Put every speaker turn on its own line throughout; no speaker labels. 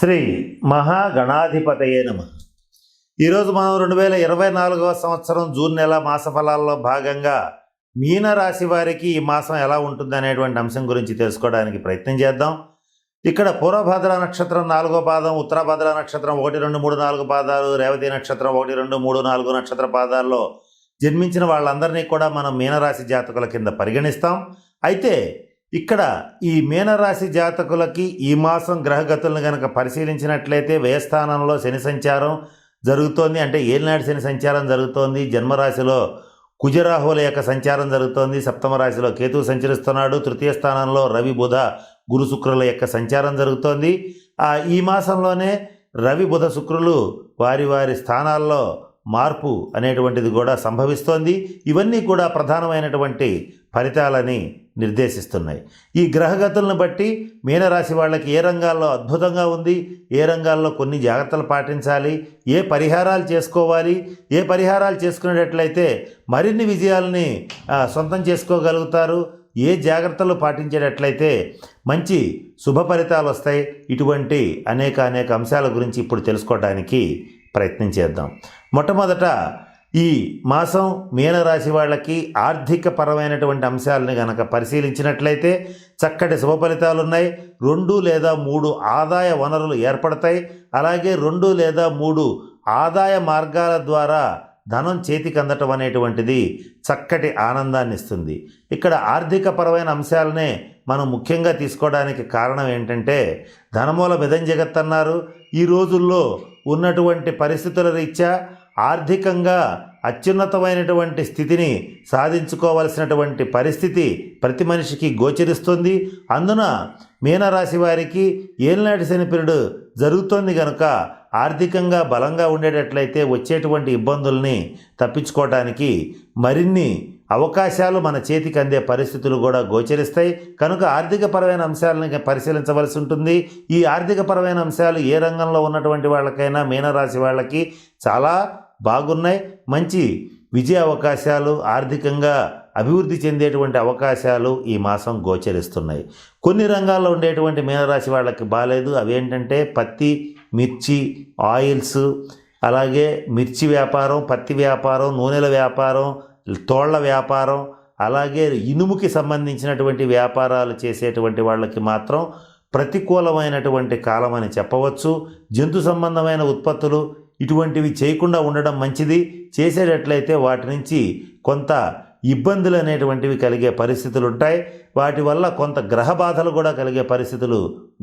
శ్రీ మహాగణాధిపతయే నమ. ఈరోజు మనం రెండు వేల ఇరవై నాలుగవ సంవత్సరం జూన్ నెల మాస ఫలాల్లో భాగంగా మీనరాశి వారికి ఈ మాసం ఎలా ఉంటుంది అనేటువంటి అంశం గురించి తెలుసుకోవడానికి ప్రయత్నం చేద్దాం. ఇక్కడ పూర్వభద్ర నక్షత్రం నాలుగో పాదం ఉత్తరభద్ర నక్షత్రం ఒకటి రెండు మూడు నాలుగు పాదాలు రేవతి నక్షత్రం ఒకటి రెండు మూడు నాలుగు నక్షత్ర పాదాల్లో జన్మించిన వాళ్ళందరినీ కూడా మనం మీనరాశి జాతకుల కింద పరిగణిస్తాం. అయితే ఇక్కడ ఈ మీనరాశి జాతకులకి ఈ మాసం గ్రహగతులను కనుక పరిశీలించినట్లయితే వ్యయస్థానంలో శని సంచారం జరుగుతోంది. అంటే ఏలినాడు శని సంచారం జరుగుతోంది. జన్మరాశిలో కుజరాహుల యొక్క సంచారం జరుగుతోంది. సప్తమ రాశిలో కేతు సంచరిస్తున్నాడు. తృతీయ స్థానంలో రవి బుధ గురు శుక్రుల యొక్క సంచారం జరుగుతోంది. ఆ ఈ మాసంలోనే రవి బుధ శుక్రులు వారి వారి స్థానాల్లో మార్పు అనేటువంటిది కూడా సంభవిస్తోంది. ఇవన్నీ కూడా ప్రధానమైనటువంటి ఫలితాలని నిర్దేశిస్తున్నాయి. ఈ గ్రహగతులను బట్టి మీనరాశి వాళ్ళకి ఏ రంగాల్లో అద్భుతంగా ఉంది ఏ రంగాల్లో కొన్ని జాగ్రత్తలు పాటించాలి ఏ పరిహారాలు చేసుకోవాలి ఏ పరిహారాలు చేసుకునేటట్లయితే మరిన్ని విజయాల్ని సొంతం చేసుకోగలుగుతారు. ఏ జాగ్రత్తలు పాటించేటట్లయితే మంచి శుభ ఫలితాలు వస్తాయి. ఇటువంటి అనేక అనేక అంశాల గురించి ఇప్పుడు తెలుసుకోవడానికి ప్రయత్నం చేద్దాం. మొట్టమొదట ఈ మాసం మీనరాశి వాళ్ళకి ఆర్థిక పరమైనటువంటి అంశాలను గనక పరిశీలించినట్లయితే చక్కటి శుభ ఫలితాలు ఉన్నాయి. రెండు లేదా మూడు ఆదాయ వనరులు ఏర్పడతాయి. అలాగే రెండు లేదా మూడు ఆదాయ మార్గాల ద్వారా ధనం చేతికి అందటం అనేటువంటిది చక్కటి ఆనందాన్ని ఇస్తుంది. ఇక్కడ ఆర్థిక పరమైన అంశాలనే మనం ముఖ్యంగా తీసుకోవడానికి కారణం ఏంటంటే ధనమూల విధం జగత్ అన్నారు ఈ రోజుల్లో ఉన్నటువంటి పరిస్థితుల రీత్యా ఆర్థికంగా అత్యున్నతమైనటువంటి స్థితిని సాధించుకోవలసినటువంటి పరిస్థితి ప్రతి మనిషికి గోచరిస్తుంది. అందున మీనరాశి వారికి ఏలినాటి శనిపిరుడు జరుగుతోంది కనుక ఆర్థికంగా బలంగా ఉండేటట్లయితే వచ్చేటువంటి ఇబ్బందుల్ని తప్పించుకోవటానికి మరిన్ని అవకాశాలు మన చేతికి అందే పరిస్థితులు కూడా గోచరిస్తాయి. కనుక ఆర్థికపరమైన అంశాలను పరిశీలించవలసి ఉంటుంది. ఈ ఆర్థికపరమైన అంశాలు ఏ రంగంలో ఉన్నటువంటి వాళ్ళకైనా మీనరాశి వాళ్ళకి చాలా బాగున్నాయి. మంచి విజయ అవకాశాలు ఆర్థికంగా అభివృద్ధి చెందేటువంటి అవకాశాలు ఈ మాసం గోచరిస్తున్నాయి. కొన్ని రంగాల్లో ఉండేటువంటి మీనరాశి వాళ్ళకి బాగాలేదు అవేంటంటే పత్తి మిర్చి ఆయిల్స్ అలాగే మిర్చి వ్యాపారం పత్తి వ్యాపారం నూనెల వ్యాపారం తోళ్ళ వ్యాపారం అలాగే ఇనుముకి సంబంధించినటువంటి వ్యాపారాలు చేసేటువంటి వాళ్ళకి మాత్రం ప్రతికూలమైనటువంటి కాలం అని చెప్పవచ్చు. జంతు సంబంధమైన ఉత్పత్తులు ఇటువంటివి చేయకుండా ఉండడం మంచిది. చేసేటట్లయితే వాటి నుంచి కొంత ఇబ్బందులు అనేటువంటివి కలిగే పరిస్థితులు ఉంటాయి. వాటి వల్ల కొంత గ్రహ బాధలు కూడా కలిగే పరిస్థితులు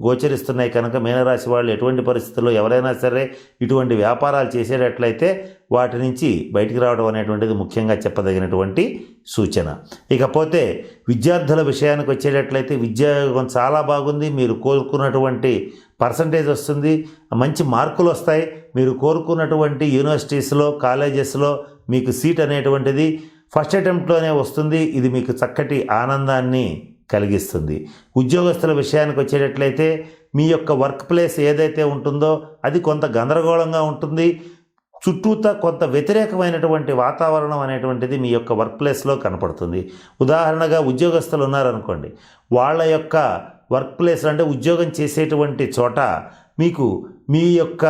గోచరిస్తున్నాయి. కనుక మీనరాశి వాళ్ళు ఎటువంటి పరిస్థితుల్లో ఎవరైనా సరే ఇటువంటి వ్యాపారాలు చేసేటట్లయితే వాటి నుంచి బయటికి రావడం అనేటువంటిది ముఖ్యంగా చెప్పదగినటువంటి సూచన. ఇకపోతే విద్యార్థుల విషయానికి వచ్చేటట్లయితే విద్యాయోగం చాలా బాగుంది. మీరు కోరుకున్నటువంటి పర్సంటేజ్ వస్తుంది. మంచి మార్కులు వస్తాయి. మీరు కోరుకున్నటువంటి యూనివర్సిటీస్లో కాలేజెస్లో మీకు సీట్ అనేటువంటిది ఫస్ట్ అటెంప్ట్లోనే వస్తుంది. ఇది మీకు చక్కటి ఆనందాన్ని కలిగిస్తుంది. ఉద్యోగస్తుల విషయానికి వచ్చేటట్లయితే మీ యొక్క వర్క్ ప్లేస్ ఏదైతే ఉంటుందో అది కొంత గందరగోళంగా ఉంటుంది. చుట్టూతా కొంత వ్యతిరేకమైనటువంటి వాతావరణం అనేటువంటిది మీ యొక్క వర్క్ ప్లేస్లో కనపడుతుంది. ఉదాహరణగా ఉద్యోగస్తులు ఉన్నారనుకోండి. వాళ్ళ యొక్క వర్క్ ప్లేస్ అంటే ఉద్యోగం చేసేటువంటి చోట మీకు మీ యొక్క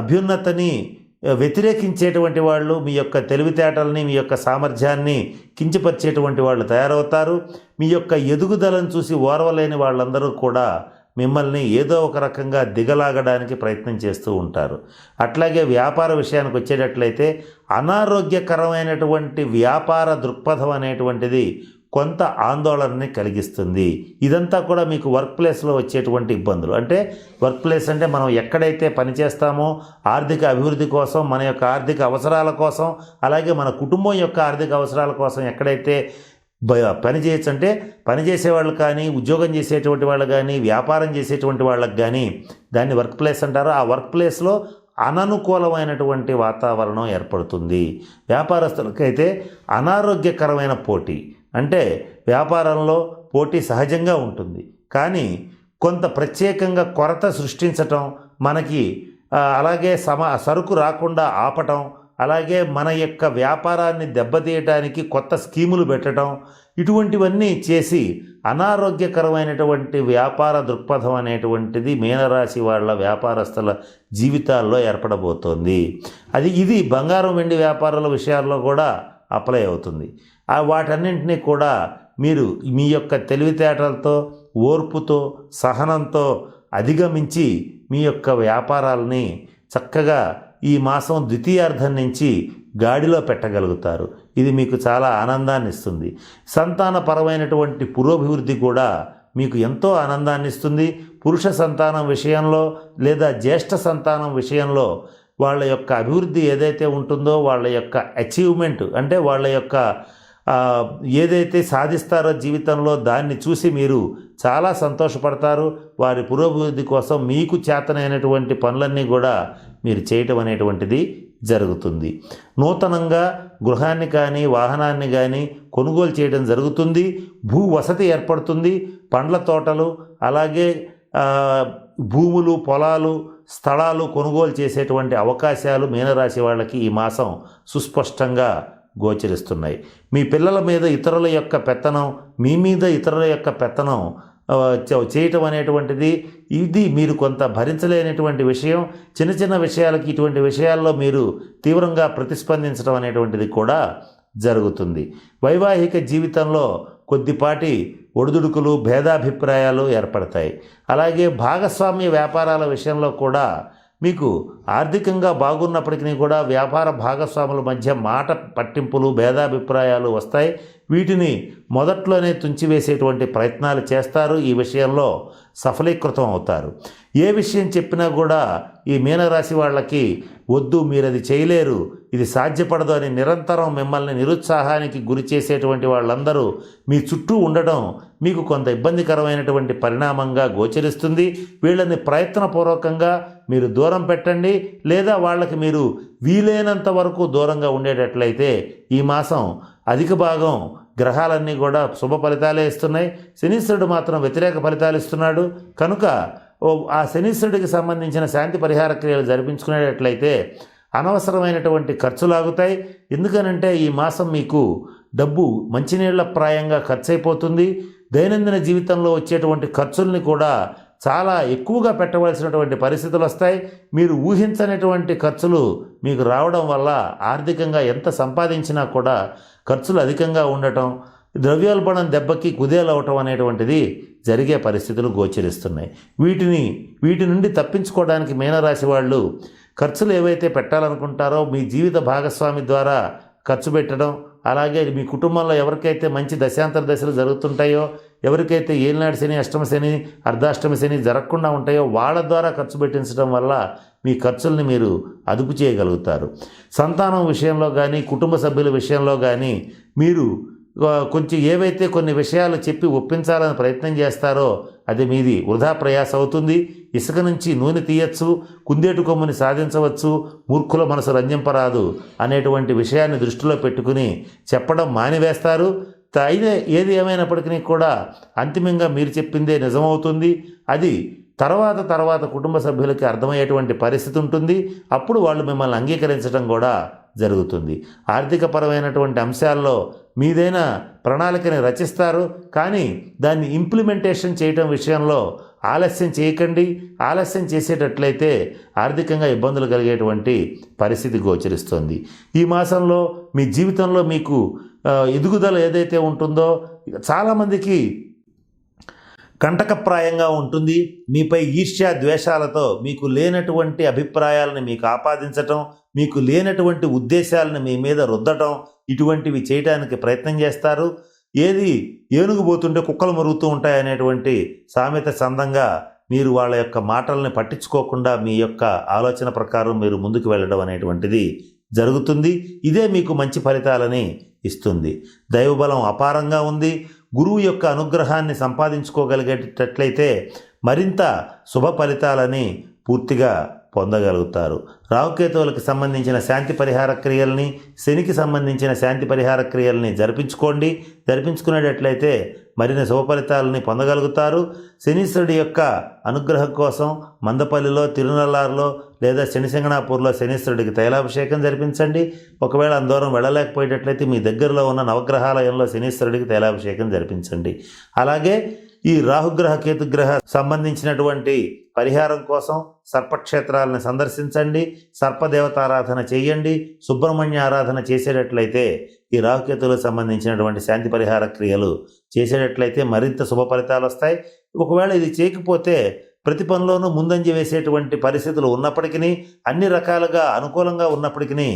అభ్యున్నతని వ్యతిరేకించేటువంటి వాళ్ళు మీ యొక్క తెలివితేటల్ని మీ యొక్క సామర్థ్యాన్ని కించపరిచేటువంటి వాళ్ళు తయారవుతారు. మీ యొక్క ఎదుగుదలను చూసి ఓర్వలేని వాళ్ళందరూ కూడా మిమ్మల్ని ఏదో ఒక రకంగా దిగలాగడానికి ప్రయత్నం చేస్తూ ఉంటారు. అట్లాగే వ్యాపార విషయానికి వచ్చేటట్లయితే అనారోగ్యకరమైనటువంటి వ్యాపార దృక్పథం అనేటువంటిది కొంత ఆందోళనని కలిగిస్తుంది. ఇదంతా కూడా మీకు వర్క్ ప్లేస్లో వచ్చేటువంటి ఇబ్బందులు. అంటే వర్క్ ప్లేస్ అంటే మనం ఎక్కడైతే పనిచేస్తామో ఆర్థిక అభివృద్ధి కోసం మన యొక్క ఆర్థిక అవసరాల కోసం అలాగే మన కుటుంబం యొక్క ఆర్థిక అవసరాల కోసం ఎక్కడైతే బ- పని చేయొచ్చు అంటే పని చేసేవాళ్ళు కానీ ఉద్యోగం చేసేటువంటి వాళ్ళు కానీ వ్యాపారం చేసేటువంటి వాళ్ళకి కానీ దాన్ని వర్క్ ప్లేస్ అంటారు. ఆ వర్క్ ప్లేస్లో అననుకూలమైనటువంటి వాతావరణం ఏర్పడుతుంది. వ్యాపారస్తులకైతే అనారోగ్యకరమైన పోటీ. అంటే వ్యాపారంలో పోటీ సహజంగా ఉంటుంది. కానీ కొంత ప్రత్యేకంగా కొరత సృష్టించటం మనకి అలాగే సమ సరుకు రాకుండా ఆపటం అలాగే మన యొక్క వ్యాపారాన్ని దెబ్బతీయటానికి కొత్త స్కీములు పెట్టడం ఇటువంటివన్నీ చేసి అనారోగ్యకరమైనటువంటి వ్యాపార దృక్పథం అనేటువంటిది మీనరాశి వాళ్ళ వ్యాపారస్తుల జీవితాల్లో ఏర్పడబోతోంది. అది ఇది బంగారం వెండి వ్యాపారాల విషయాల్లో కూడా అప్లై అవుతుంది. ఆ వాటన్నింటినీ కూడా మీరు మీ యొక్క తెలివితేటలతో ఓర్పుతో సహనంతో అధిగమించి మీ యొక్క వ్యాపారాలని చక్కగా ఈ మాసం ద్వితీయార్థం నుంచి గాడిలో పెట్టగలుగుతారు. ఇది మీకు చాలా ఆనందాన్ని ఇస్తుంది. సంతానపరమైనటువంటి పురోభివృద్ధి కూడా మీకు ఎంతో ఆనందాన్ని ఇస్తుంది. పురుష సంతానం విషయంలో లేదా జ్యేష్ఠ సంతానం విషయంలో వాళ్ళ యొక్క అభివృద్ధి ఏదైతే ఉంటుందో వాళ్ళ యొక్క అచీవ్మెంట్ అంటే వాళ్ళ యొక్క ఏదైతే సాధిస్తారో జీవితంలో దాన్ని చూసి మీరు చాలా సంతోషపడతారు. వారి పురోభివృద్ధి కోసం మీకు చేతనైనటువంటి పనులన్నీ కూడా మీరు చేయటం అనేటువంటిది జరుగుతుంది. నూతనంగా గృహాన్ని కానీ వాహనాన్ని కానీ కొనుగోలు చేయడం జరుగుతుంది. భూ వసతి ఏర్పడుతుంది. పండ్ల తోటలు అలాగే భూములు పొలాలు స్థలాలు కొనుగోలు చేసేటువంటి అవకాశాలు మీనరాశి వాళ్ళకి ఈ మాసం సుస్పష్టంగా గోచరిస్తున్నాయి. మీ పిల్లల మీద ఇతరుల యొక్క పెత్తనం మీ మీద ఇతరుల యొక్క పెత్తనం చేయటం అనేటువంటిది ఇది మీరు కొంత భరించలేనటువంటి విషయం. చిన్న చిన్న విషయాలకి ఇటువంటి విషయాల్లో మీరు తీవ్రంగా ప్రతిస్పందించడం అనేటువంటిది కూడా జరుగుతుంది. వైవాహిక జీవితంలో కొద్దిపాటి ఒడిదుడుకులు భేదాభిప్రాయాలు ఏర్పడతాయి. అలాగే భాగస్వామ్య వ్యాపారాల విషయంలో కూడా మీకు ఆర్థికంగా బాగున్నప్పటికీ కూడా వ్యాపార భాగస్వాముల మధ్య మాట పట్టింపులు భేదాభిప్రాయాలు వస్తాయి. వీటిని మొదట్లోనే తుంచివేసేటువంటి ప్రయత్నాలు చేస్తారు. ఈ విషయంలో సఫలీకృతం అవుతారు. ఏ విషయం చెప్పినా కూడా ఈ మీనరాశి వాళ్ళకి వద్దు మీరు అది చేయలేరు ఇది సాధ్యపడదు అని నిరంతరం మిమ్మల్ని నిరుత్సాహానికి గురి చేసేటువంటి వాళ్ళందరూ మీ చుట్టూ ఉండడం మీకు కొంత ఇబ్బందికరమైనటువంటి పరిణామంగా గోచరిస్తుంది. వీళ్ళని ప్రయత్నపూర్వకంగా మీరు దూరం పెట్టండి. లేదా వాళ్ళకి మీరు వీలైనంత వరకు దూరంగా ఉండేటట్లయితే ఈ మాసం అధిక భాగం గ్రహాలన్నీ కూడా శుభ ఫలితాలే ఇస్తున్నాయి. శనీశ్వరుడు మాత్రం వ్యతిరేక ఫలితాలు ఇస్తున్నాడు. కనుక ఓ ఆ శనీశ్వరుడికి సంబంధించిన శాంతి పరిహార క్రియలు జరిపించుకునేటట్లయితే అనవసరమైనటువంటి ఖర్చులు ఆగుతాయి. ఎందుకనంటే ఈ మాసం మీకు డబ్బు మంచినీళ్ళ ప్రాయంగా ఖర్చు అయిపోతుంది దైనందిన జీవితంలో వచ్చేటువంటి ఖర్చుల్ని కూడా చాలా ఎక్కువగా పెట్టవలసినటువంటి పరిస్థితులు వస్తాయి. మీరు ఊహించనటువంటి ఖర్చులు మీకు రావడం వల్ల ఆర్థికంగా ఎంత సంపాదించినా కూడా ఖర్చులు అధికంగా ఉండటం ద్రవ్యోల్బణం దెబ్బకి కుదేలవటం అనేటువంటిది జరిగే పరిస్థితులు గోచరిస్తున్నాయి. వీటిని వీటి నుండి తప్పించుకోవడానికి మీనరాశి వాళ్ళు ఖర్చులు ఏవైతే పెట్టాలనుకుంటారో మీ జీవిత భాగస్వామి ద్వారా ఖర్చు పెట్టడం అలాగే మీ కుటుంబంలో ఎవరికైతే మంచి దశాంతర దశలు జరుగుతుంటాయో ఎవరికైతే ఏలినాడు శని అష్టమ శని అర్ధాష్టమ శని జరగకుండా ఉంటాయో వాళ్ళ ద్వారా ఖర్చు పెట్టించడం వల్ల మీ ఖర్చుల్ని మీరు అదుపు చేయగలుగుతారు. సంతానం విషయంలో కానీ కుటుంబ సభ్యుల విషయంలో కానీ మీరు కొంచెం ఏవైతే కొన్ని విషయాలు చెప్పి ఒప్పించాలని ప్రయత్నం చేస్తారో అది మీది వృధా ప్రయాస అవుతుంది. ఇసుక నుంచి నూనె తీయచ్చు కుందేటు కొమ్ముని సాధించవచ్చు మూర్ఖుల మనసు రంజింపరాదు అనేటువంటి విషయాన్ని దృష్టిలో పెట్టుకుని చెప్పడం మానివేస్తారు. త- అయితే ఏది ఏమైనప్పటికీ కూడా అంతిమంగా మీరు చెప్పిందే నిజమవుతుంది. అది తర్వాత తర్వాత కుటుంబ సభ్యులకి అర్థమయ్యేటువంటి పరిస్థితి ఉంటుంది. అప్పుడు వాళ్ళు మిమ్మల్ని అంగీకరించడం కూడా జరుగుతుంది. ఆర్థికపరమైనటువంటి అంశాల్లో మీదైన ప్రణాళికని రచిస్తారు. కానీ దాన్ని ఇంప్లిమెంటేషన్ చేయటం విషయంలో ఆలస్యం చేయకండి. ఆలస్యం చేసేటట్లయితే ఆర్థికంగా ఇబ్బందులు కలిగేటువంటి పరిస్థితి గోచరిస్తుంది. ఈ మాసంలో మీ జీవితంలో మీకు ఎదుగుదల ఏదైతే ఉంటుందో చాలామందికి కంటకప్రాయంగా ఉంటుంది. మీపై ఈర్ష్యా ద్వేషాలతో మీకు లేనటువంటి అభిప్రాయాలను మీకు ఆపాదించటం మీకు లేనటువంటి ఉద్దేశాలను మీ మీద రుద్దటం ఇటువంటివి చేయడానికి ప్రయత్నం చేస్తారు. ఏది ఏనుగు పోతుంటే కుక్కలు మరుగుతూ ఉంటాయనేటువంటి సామెత సందంగా మీరు వాళ్ళ యొక్క మాటల్ని పట్టించుకోకుండా మీ యొక్క ఆలోచన ప్రకారం మీరు ముందుకు వెళ్ళడం అనేటువంటిది జరుగుతుంది. ఇదే మీకు మంచి ఫలితాలని ఇస్తుంది. దైవబలం అపారంగా ఉంది. గురువు యొక్క అనుగ్రహాన్ని సంపాదించుకోగలిగేటట్లయితే మరింత శుభ ఫలితాలని పూర్తిగా పొందగలుగుతారు. రావుకేతువులకు సంబంధించిన శాంతి పరిహార క్రియల్ని శనికి సంబంధించిన శాంతి పరిహార క్రియల్ని జరిపించుకోండి. జరిపించుకునేటట్లయితే మరిన్ని శుభ ఫలితాలని పొందగలుగుతారు. శనీశ్వరుడి యొక్క అనుగ్రహం కోసం మందపల్లిలో తిరునల్లారులో లేదా శనిసింగణాపూర్లో శనీశ్వరుడికి తైలాభిషేకం జరిపించండి. ఒకవేళ అందూరం వెళ్ళలేకపోయేటట్లయితే మీ దగ్గరలో ఉన్న నవగ్రహాలయంలో శనీశ్వరుడికి తైలాభిషేకం జరిపించండి. అలాగే ఈ రాహుగ్రహ కేతుగ్రహ సంబంధించినటువంటి పరిహారం కోసం సర్పక్షేత్రాలను సందర్శించండి సర్పదేవతారాధన చేయండి సుబ్రహ్మణ్య ఆరాధన చేసేటట్లయితే ఈ రాహుకేతులకు సంబంధించినటువంటి శాంతి పరిహార క్రియలు చేసేటట్లయితే మరింత శుభ ఫలితాలు వస్తాయి. ఒకవేళ ఇది చేయకపోతే ప్రతి పనిలోనూ ముందంజ వేసేటువంటి పరిస్థితులు ఉన్నప్పటికీ అన్ని రకాలుగా అనుకూలంగా ఉన్నప్పటికీ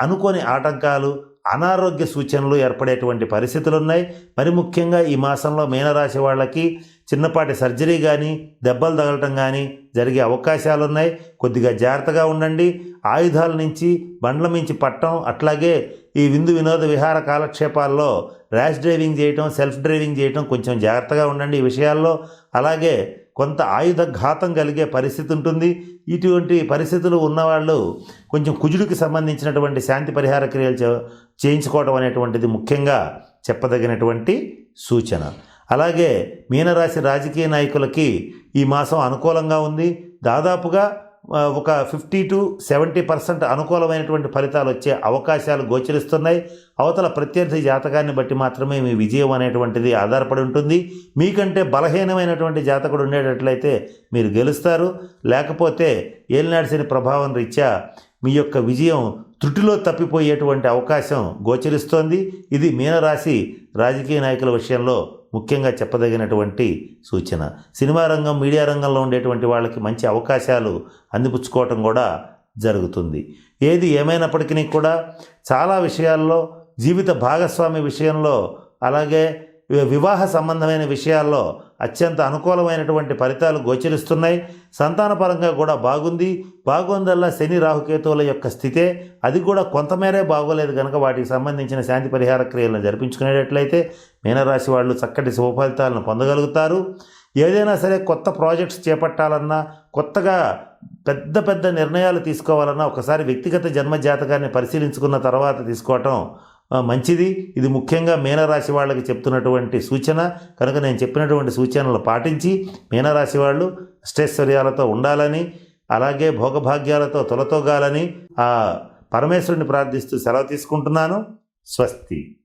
అనుకోని ఆటంకాలు అనారోగ్య సూచనలు ఏర్పడేటువంటి పరిస్థితులు ఉన్నాయి మరి ముఖ్యంగా ఈ మాసంలో మీనరాశి వాళ్ళకి చిన్నపాటి సర్జరీ కానీ దెబ్బలు తగలటం కానీ జరిగే అవకాశాలు ఉన్నాయి కొద్దిగా జాగ్రత్తగా ఉండండి. ఆయుధాల నుంచి బండ్ల మించి పట్టడం అట్లాగే ఈ విందు వినోద విహార కాలక్షేపాల్లో ర్యాష్ డ్రైవింగ్ చేయటం సెల్ఫ్ డ్రైవింగ్ చేయటం కొంచెం జాగ్రత్తగా ఉండండి ఈ విషయాల్లో. అలాగే కొంత ఆయుధ ఘాతం కలిగే పరిస్థితి ఉంటుంది. ఇటువంటి పరిస్థితులు ఉన్నవాళ్ళు కొంచెం కుజుడికి సంబంధించినటువంటి శాంతి పరిహార క్రియలు చేయించుకోవడం అనేటువంటిది ముఖ్యంగా చెప్పదగినటువంటి సూచన. అలాగే మీనరాశి రాజకీయ నాయకులకి ఈ మాసం అనుకూలంగా ఉంది. దాదాపుగా ఒక ఫిఫ్టీ టు సెవెంటీ పర్సెంట్ అనుకూలమైనటువంటి ఫలితాలు వచ్చే అవకాశాలు గోచరిస్తున్నాయి. అవతల ప్రత్యర్థి జాతకాన్ని బట్టి మాత్రమే మీ విజయం అనేటువంటిది ఆధారపడి ఉంటుంది. మీకంటే బలహీనమైనటువంటి జాతకుడు ఉండేటట్లయితే మీరు గెలుస్తారు. లేకపోతే ఏలినాడిసిన ప్రభావం రీత్యా మీ యొక్క విజయం త్రుటిలో తప్పిపోయేటువంటి అవకాశం గోచరిస్తోంది. ఇది మీనరాశి రాజకీయ నాయకుల విషయంలో ముఖ్యంగా చెప్పదగినటువంటి సూచన. సినిమా రంగం మీడియా రంగంలో ఉండేటువంటి వాళ్ళకి మంచి అవకాశాలు అందిపుచ్చుకోవటం కూడా జరుగుతుంది. ఏది ఏమైనప్పటికీ కూడా చాలా విషయాల్లో జీవిత భాగస్వామి విషయంలో అలాగే వివాహ సంబంధమైన విషయాల్లో అత్యంత అనుకూలమైనటువంటి ఫలితాలు గోచరిస్తున్నాయి. సంతానపరంగా కూడా బాగుంది. బాగుందల్లా శని రాహుకేతువుల యొక్క స్థితే అది కూడా కొంతమేరే బాగోలేదు కనుక వాటికి సంబంధించిన శాంతి పరిహార క్రియలను జరిపించుకునేటట్లయితే మీనరాశి వాళ్ళు చక్కటి శుభ ఫలితాలను పొందగలుగుతారు. ఏదైనా సరే కొత్త ప్రాజెక్ట్స్ చేపట్టాలన్నా కొత్తగా పెద్ద పెద్ద నిర్ణయాలు తీసుకోవాలన్నా ఒకసారి వ్యక్తిగత జన్మ జాతకాన్ని పరిశీలించుకున్న తర్వాత తీసుకోవటం మంచిది. ఇది ముఖ్యంగా మీనరాశి వాళ్ళకి చెప్తున్నటువంటి సూచన. కనుక నేను చెప్పినటువంటి సూచనలు పాటించి మీనరాశి వాళ్ళు అష్టైశ్వర్యాలతో ఉండాలని అలాగే భోగభాగ్యాలతో తొలతోగాలని ఆ పరమేశ్వరుని ప్రార్థిస్తూ సెలవు తీసుకుంటున్నాను. స్వస్తి.